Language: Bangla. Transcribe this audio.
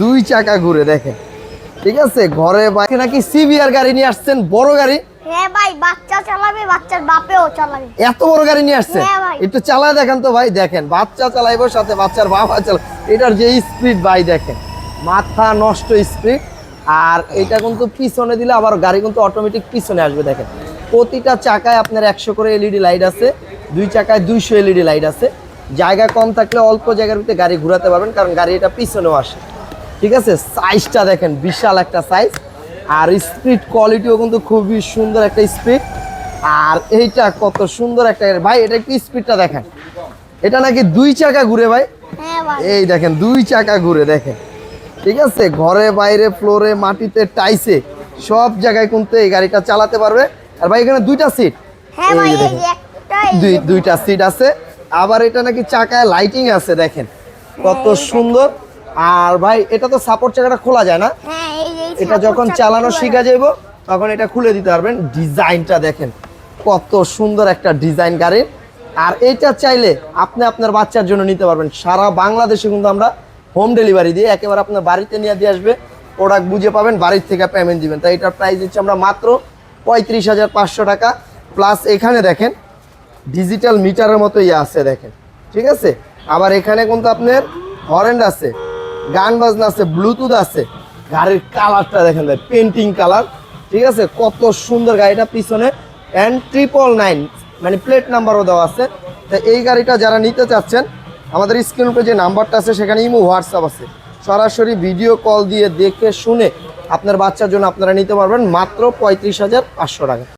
দুই চাকা ঘুরে দেখেন। ঠিক আছে? ঘরে বাইরে নাকি সিবিআর গাড়ি নিয়ে আসছেন? বড় গাড়ি? হ্যাঁ ভাই বাচ্চা চালাবে বাচ্চার বাপেও চালাবে। এত বড় গাড়ি নিয়ে আসছে হ্যাঁ একটু চালায় দেখেন তো ভাই দেখেন। বাচ্চা চালাইবো সাথে বাচ্চার বাবা চালা এটার যে স্পিড ভাই দেখেন। মাথা নষ্ট স্পিড আর এটা কিন্তু পিছনে দিলে আবার গাড়ি কিন্তু অটোমেটিক পিছনে আসবে দেখেন। প্রতিটা চাকায় আপনার একশো করে এলইডি লাইট আছে। দুই চাকায় দুইশো এলইডি লাইট আছে। জায়গা কম থাকলে অল্প জায়গার ভিতরে গাড়ি ঘোরাতে পারবেন কারণ গাড়ি এটা পিছনেও আসে। ঠিক আছে? সাইজটা দেখেন বিশাল একটা সাইজ আর স্পিড কোয়ালিটিও কিন্তু খুবই সুন্দর একটা স্পিড আর এইটা কত সুন্দর একটা ভাই এটা একটু স্পিডটা দেখেন। এটা নাকি দুই চাকা ঘুরে ভাই? হ্যাঁ এই দেখেন দুই চাকা ঘুরে দেখেন। ঠিক আছে? ঘরে বাইরে ফ্লোরে মাটিতে টাইসে সব জায়গায় কিন্তু এই গাড়িটা চালাতে পারবে। আর ভাই এখানে দুইটা সিট হ্যাঁ ভাই দুইটা সিট আছে। আবার এটা নাকি চাকায় লাইটিং আছে দেখেন। কত সুন্দর। আর ভাই এটা তো সাপোর্ট চাকাটা খোলা যায় না। হ্যাঁ এটা যখন চালানো শিখা যাইব তখন এটা খুলে দিতে পারবেন। ডিজাইনটা দেখেন কত সুন্দর একটা ডিজাইন গাড়ির। আর এইটা চাইলে আপনি আপনার বাচ্চার জন্য নিতে পারবেন। সারা বাংলাদেশে কিন্তু আমরা হোম ডেলিভারি দিয়ে একেবারে আপনার বাড়িতে নিয়ে দিয়ে আসবে। প্রোডাক্ট বুঝে পাবেন বাড়ির থেকে পেমেন্ট দিবেন। তাই এটার প্রাইস দিচ্ছি আমরা মাত্র পঁয়ত্রিশ হাজার পাঁচশো টাকা। প্লাস এখানে দেখেন ডিজিটাল মিটারের মতো ইয়ে আছে দেখেন। ঠিক আছে? আবার এখানে কিন্তু আপনার হরেন্ড আছে। গান বাজনা আছে ব্লুটুথ আছে। গাড়ির কালারটা দেখেন ভাই পেন্টিং কালার ঠিক আছে? কত সুন্দর গাড়িটা পিছনে। অ্যান্ড ট্রিপল নাইন মানে প্লেট নাম্বারও দেওয়া আছে। তো এই গাড়িটা যারা নিতে চাচ্ছেন, আমাদের স্ক্রিন উপরে যে নাম্বারটা আছে, সেখানে ইমো হোয়াটসঅ্যাপ আছে। সরাসরি ভিডিও কল দিয়ে দেখে শুনে আপনার বাচ্চার জন্য আপনারা নিতে পারবেন মাত্র পঁয়ত্রিশ হাজার পাঁচশো টাকা।